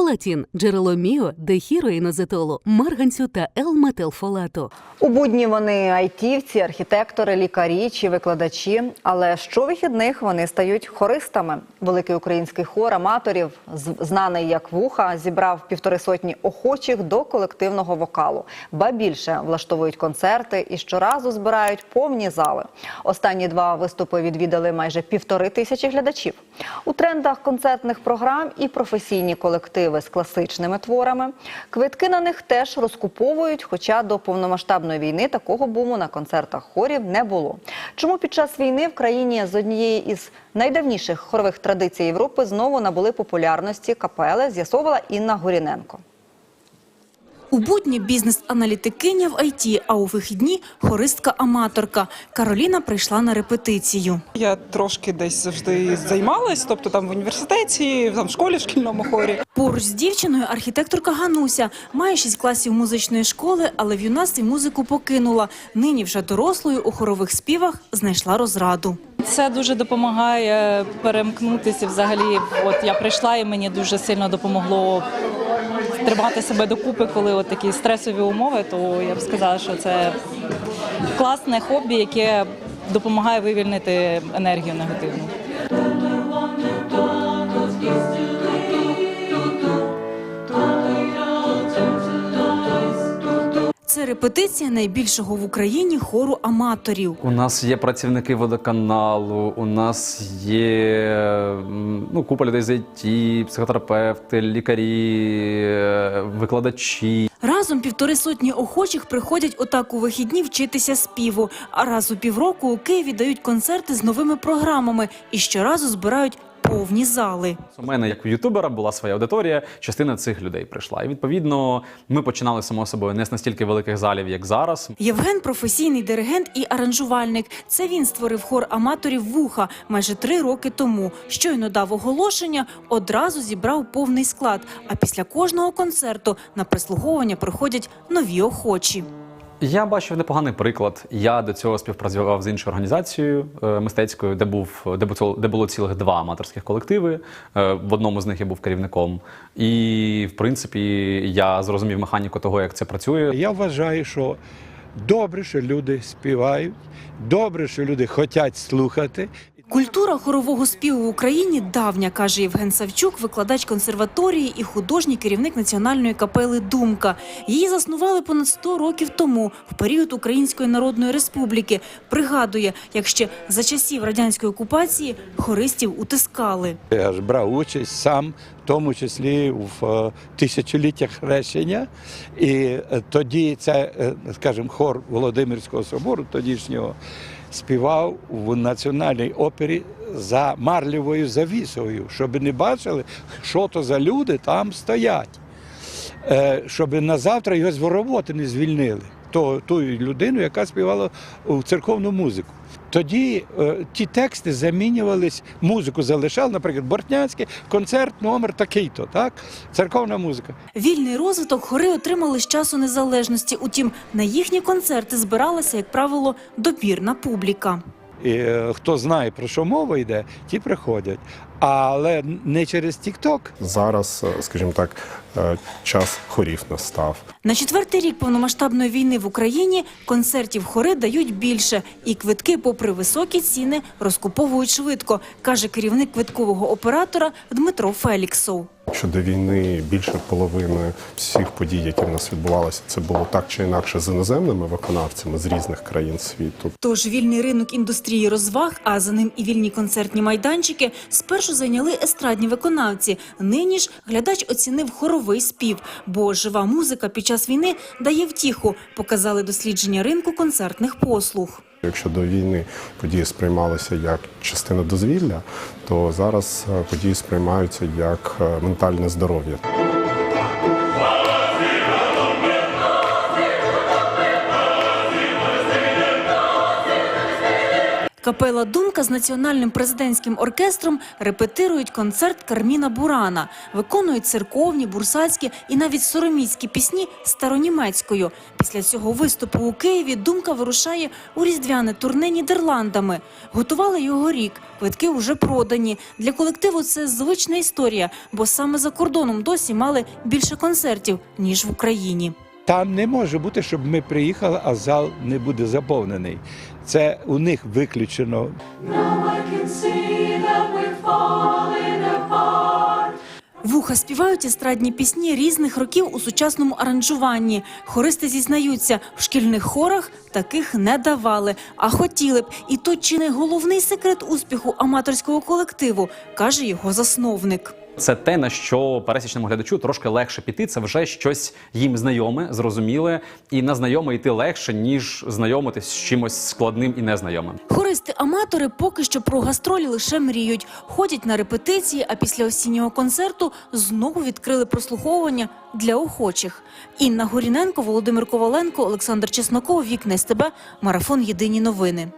Фолатін – джерело міо, дехіроїнозетолу, марганцю та Л-метилфолату. У будні вони айтівці, архітектори, лікарі чи викладачі. Але щовихідних вони стають хористами. Великий український хор аматорів, знаний як вуха, зібрав півтори сотні охочих до колективного вокалу. Ба більше влаштовують концерти і щоразу збирають повні зали. Останні два виступи відвідали майже півтори тисячі глядачів. У трендах концертних програм і професійні колективи з класичними творами. Квитки на них теж розкуповують, хоча до повномасштабної війни такого буму на концертах хорів не було. Чому під час війни в країні з однієї із найдавніших хорових традицій Європи знову набули популярності капели, з'ясовувала Інна Горіненко. У будні бізнес-аналітикиня в ІТ, а у вихідні хористка-аматорка. Кароліна прийшла на репетицію. Я трошки десь завжди займалась, тобто там в університеті, там в школі, в шкільному хорі. Поруч з дівчиною архітекторка Гануся має шість класів музичної школи, але в юнацтві музику покинула. Нині вже дорослою у хорових співах знайшла розраду. Це дуже допомагає перемкнутися. Взагалі, от я прийшла і мені дуже сильно допомогло тримати себе докупи, коли от такі стресові умови. То я б сказала, що це класне хобі, яке допомагає вивільнити енергію негативну. Це репетиція найбільшого в Україні хору аматорів. У нас є працівники водоканалу, у нас є ну, купа людей з ІТ, психотерапевти, лікарі, е, викладачі. Разом півтори сотні охочих приходять отак у вихідні вчитися співу. А раз у півроку у Києві дають концерти з новими програмами і щоразу збирають повні зали. У мене, як у ютубера, була своя аудиторія, частина цих людей прийшла. І відповідно ми починали само собою не з настільки великих залів, як зараз. Євген професійний диригент і аранжувальник. Це він створив хор аматорів вуха майже три роки тому. Щойно дав оголошення, одразу зібрав повний склад. А після кожного концерту на прислуговування приходять нові охочі. Я бачив непоганий приклад. Я до цього співпрацював з іншою організацією е, мистецькою, де був де було, де було цілих два аматорських колективи. Е, В одному з них я був керівником. І в принципі я зрозумів механіку того, як це працює. Я вважаю, що добре, що люди співають, добре, що люди хочуть слухати. Культура хорового співу в Україні давня, каже Євген Савчук, викладач консерваторії і художній керівник національної капели Думка. Її заснували понад 100 років тому, в період Української Народної Республіки. Пригадує, як ще за часів радянської окупації хористів утискали. Я ж брав участь сам, в тому числі в е, тисячоліттях хрещення. І е, тоді це, е, скажімо, хор Володимирського собору тодішнього співав в національній опері за марлевою завісою, щоб не бачили, що то за люди там стоять. Е, щоб на завтра його з роботи не звільнили. То, ту людину, яка співала у церковну музику. Тоді е, ті тексти замінювались, музику залишали, наприклад, Бортнянський, концерт номер такий-то, так? Церковна музика. Вільний розвиток хори отримали з часу незалежності. Утім, на їхні концерти збиралася, як правило, добірна публіка. І е, хто знає, про що мова йде, ті приходять. Але не через Тік-Ток. Зараз, е, скажімо так, е, час хорів настав. На четвертий рік повномасштабної війни в Україні концертів хори дають більше, і квитки, попри високі ціни, розкуповують швидко, каже керівник квиткового оператора Дмитро Феліксов. Щодо війни більше половини всіх подій, які в нас відбувалися, це було так чи інакше з іноземними виконавцями з різних країн світу. Тож вільний ринок індустрії розваг, а за ним і вільні концертні майданчики, спершу зайняли естрадні виконавці. Нині ж глядач оцінив хоровий спів, бо жива музика під час війни дає втіху, показали дослідження ринку концертних послуг. Якщо до війни події сприймалися як частина дозвілля, то зараз е, події сприймаються як е, ментальне здоров'я. Капела Думка з національним президентським оркестром репетирують концерт Карміна Бурана, виконують церковні, бурсацькі і навіть сороміцькі пісні старонімецькою. Після цього виступу у Києві Думка вирушає у різдвяне турне Нідерландами. Готували його рік. Квитки вже продані. Для колективу це звична історія, бо саме за кордоном досі мали більше концертів ніж в Україні. Там не може бути, щоб ми приїхали, а зал не буде заповнений. Це у них виключено. Вуха співають естрадні пісні різних років у сучасному аранжуванні. Хористи зізнаються, в шкільних хорах таких не давали, а хотіли б. І то чи не головний секрет успіху аматорського колективу, каже його засновник. Це те, на що пересічному глядачу трошки легше піти. Це вже щось їм знайоме, зрозуміле, і на знайоме йти легше, ніж знайомитись з чимось складним і незнайомим. Хористи-аматори поки що про гастролі лише мріють. Ходять на репетиції, а після осіннього концерту знову відкрили прослуховування для охочих. Інна Горіненко, Володимир Коваленко, Олександр Чесноков, Вікне СТБ, Марафон Єдині новини.